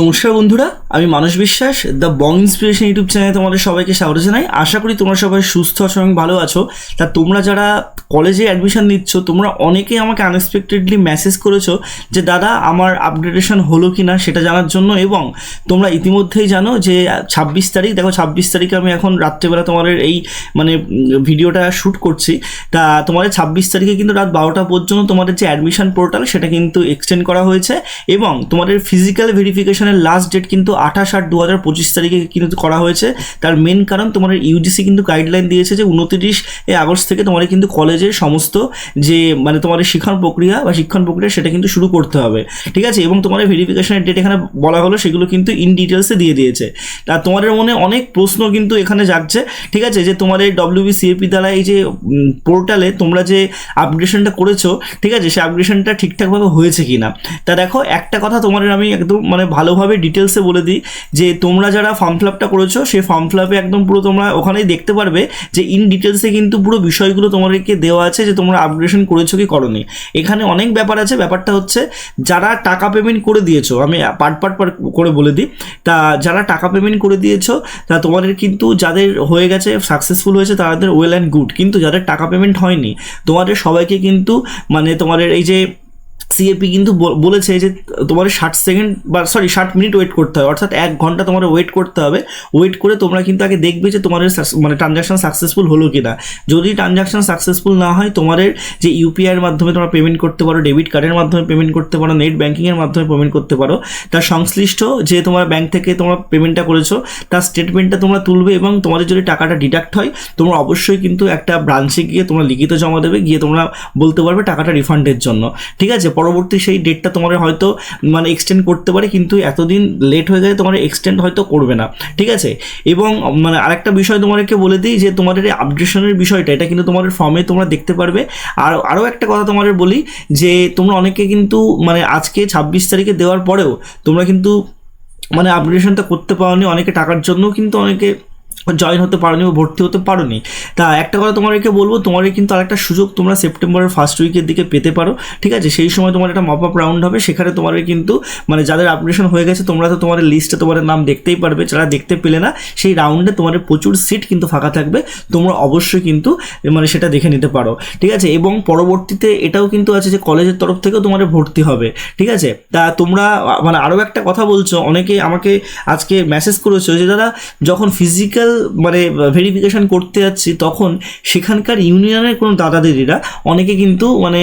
নমস্কার বন্ধুরা, আমি মানস বিশ্বাস দ্য বং ইন্সপিরেশন ইউটিউব চ্যানেলে তোমাদের সবাইকে স্বাগত জানাই। আশা করি তোমরা সবাই সুস্থ আছো এবং ভালো আছো। তা তোমরা যারা কলেজে অ্যাডমিশন নিচ্ছ, তোমরা অনেকেই আমাকে আনএক্সপেক্টেডলি মেসেজ করেছ যে, দাদা, আমার আপগ্রেডেশন হলো কি না সেটা জানার জন্য। এবং তোমরা ইতিমধ্যেই জানো যে, ছাব্বিশ তারিখ, দেখো ছাব্বিশ তারিখে আমি এখন রাত্রেবেলা তোমাদের এই মানে ভিডিওটা শ্যুট করছি। তা তোমাদের ছাব্বিশ তারিখে কিন্তু রাত বারোটা পর্যন্ত তোমাদের যে অ্যাডমিশন পোর্টাল সেটা কিন্তু এক্সটেন্ড করা হয়েছে। এবং তোমাদের ফিজিক্যাল ভেরিফিকেশনের লাস্ট ডেট কিন্তু আঠাশ আট দু হাজার পঁচিশ তারিখে কিন্তু করা হয়েছে। তার মেন কারণ তোমাদের ইউজিসি কিন্তু গাইডলাইন দিয়েছে যে উনত্রিশ আগস্ট থেকে তোমাদের কিন্তু কলেজের সমস্ত যে মানে তোমাদের শিক্ষণ প্রক্রিয়া বা শিক্ষণ প্রক্রিয়া সেটা কিন্তু শুরু করতে হবে। ঠিক আছে? এবং তোমাদের ভেরিফিকেশনের ডেট এখানে বলা হলো, সেগুলো কিন্তু ইন ডিটেলসে দিয়ে দিয়েছে। তা তোমাদের মনে অনেক প্রশ্ন কিন্তু এখানে যাচ্ছে ঠিক আছে? যে তোমাদের ডব্লিউবি সিএপি দ্বারা এই যে পোর্টালে তোমরা যে আপগ্রেশনটা করেছ, ঠিক আছে? সেই আপগ্রেশনটা ঠিকঠাকভাবে হয়েছে কি না তা দেখো, একটা কথা তোমাদের আমি একদম মানে ভালোভাবে ডিটেলসে বলে দিই যে তোমরা যারা ফর্ম ফিল আপটা করেছ সেই ফর্ম ফিল আপে একদম পুরো তোমরা ওখানেই দেখতে পারবে যে ইন ডিটেলসে কিন্তু পুরো বিষয়গুলো তোমাদেরকে দেওয়া আছে যে তোমরা আপগ্রেশন করেছ কি করনি। এখানে অনেক ব্যাপার আছে, ব্যাপারটা হচ্ছে যারা টাকা পেমেন্ট করে দিয়েছ, আমি পার্ট পার্ট পার্ট করে বলে দিই, তা যারা টাকা পেমেন্ট করে দিয়েছ, তা তোমাদের কিন্তু যাদের হয়ে গেছে সাকসেসফুল হয়েছে, তাদের ওয়েল অ্যান্ড গুড কিন্তু যাদের টাকা পেমেন্ট হয়নি, তোমাদের সবাইকে কিন্তু মানে তোমাদের এই যে সিএপি কিন্তু বল- বলেছে যে তোমার ষাট সেকেন্ড বা সরি ষাট মিনিট ওয়েট করতে হবে অর্থাৎ এক ঘণ্টা তোমার ওয়েট করতে হবে। ওয়েট করে তোমরা কিন্তু আগে দেখবে যে তোমাদের মানে ট্রানজাকশন সাকসেসফুল হলো কি না যদি ট্রানজাকশন সাকসেসফুল না হয় তোমাদের যে ইউপিআইয়ের মাধ্যমে তোমরা পেমেন্ট করতে পারো ডেবিট কার্ডের মাধ্যমে পেমেন্ট করতে পারো নেট ব্যাঙ্কিংয়ের মাধ্যমে পেমেন্ট করতে পারো, তার সংশ্লিষ্ট যে তোমার ব্যাংক থেকে তোমরা পেমেন্টটা করেছ, তার স্টেটমেন্টটা তোমরা তুলবে এবং তোমাদের যদি টাকাটা ডিডাক্ট হয়, তোমরা অবশ্যই কিন্তু একটা ব্রাঞ্চে গিয়ে তোমরা লিখিত জমা দেবে, গিয়ে তোমরা বলতে পারবে টাকাটা রিফান্ডের জন্য। ঠিক আছে? পরবর্তী সেই ডেটটা তোমার হয়তো মানে এক্সটেন্ড করতে পারে, কিন্তু এতদিন লেট হয়ে গেলে তোমার এক্সটেন্ড হয়তো করবে না। ঠিক আছে? এবং মানে আরেকটা বিষয় তোমাদেরকে বলে দিই, যে তোমাদের এই আপডেশনের বিষয়টা, এটা কিন্তু তোমাদের ফর্মে তোমরা দেখতে পারবে। আর আরও একটা কথা তোমাদের বলি, যে তোমরা অনেকে কিন্তু মানে আজকে ছাব্বিশ তারিখে দেওয়ার পরেও তোমরা কিন্তু মানে আপগ্রেডেশনটা করতে পারোনি, অনেকে টাকার জন্য কিন্তু অনেকে জয়েন হতে পারোনি বা ভর্তি হতে পারোনি। তা একটা কথা তোমাদেরকে বলব, তোমাদের কিন্তু আরেকটা সুযোগ তোমরা সেপ্টেম্বরের ফার্স্ট উইকের দিকে পেতে পারো, ঠিক আছে? সেই সময় তোমার একটা মপ আপ রাউন্ড হবে, সেখানে তোমাদের কিন্তু মানে যাদের আপগ্রেশন হয়ে গেছে, তোমরা তো তোমাদের লিস্টে তোমাদের নাম দেখতেই পারবে, যারা দেখতে পেলে না, সেই রাউন্ডে তোমাদের প্রচুর সিট কিন্তু ফাঁকা থাকবে, তোমরা অবশ্যই কিন্তু মানে সেটা দেখে নিতে পারো, ঠিক আছে? এবং পরবর্তীতে এটাও কিন্তু আছে যে কলেজের তরফ থেকেও তোমাদের ভর্তি হবে, ঠিক আছে? তা তোমরা মানে আরও একটা কথা বলছো, অনেকে আমাকে আজকে মেসেজ করেছ যে, দাদা, যখন ফিজিক্যাল মানে ভেরিফিকেশন করতে যাচ্ছি, তখন সেখানকার ইউনিয়নের কোনো দাদা দিদিরা অনেকে কিন্তু মানে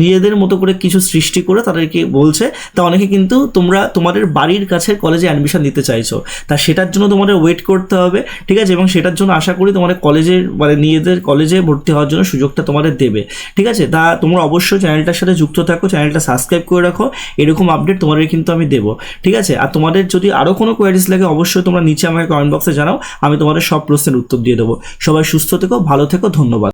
নিজেদের মতো করে কিছু সৃষ্টি করে তাদেরকে বলছে, তা অনেকে কিন্তু তোমরা তোমাদের বাড়ির কাছে কলেজে অ্যাডমিশন দিতে চাইছো। তা সেটার জন্য তোমাদের ওয়েট করতে হবে, ঠিক আছে? এবং সেটার জন্য আশা করি তোমাদের কলেজের মানে নিজেদের কলেজে ভর্তি হওয়ার জন্য সুযোগটা তোমাদের দেবে, ঠিক আছে? তা তোমরা অবশ্যই চ্যানেলটার সাথে যুক্ত থাকো চ্যানেলটা সাবস্ক্রাইব করে রাখো, এরকম আপডেট তোমাদের কিন্তু আমি দেবো, ঠিক আছে? আর তোমাদের যদি আরও কোনো কোয়ারিজ লাগে, অবশ্যই তোমরা নিচে আমাকে কমেন্ট বক্সে জানাও আমি তোমাদের সব প্রশ্নের উত্তর দিয়ে দেবো। সবাই সুস্থ থেকো ভালো থেকো ধন্যবাদ।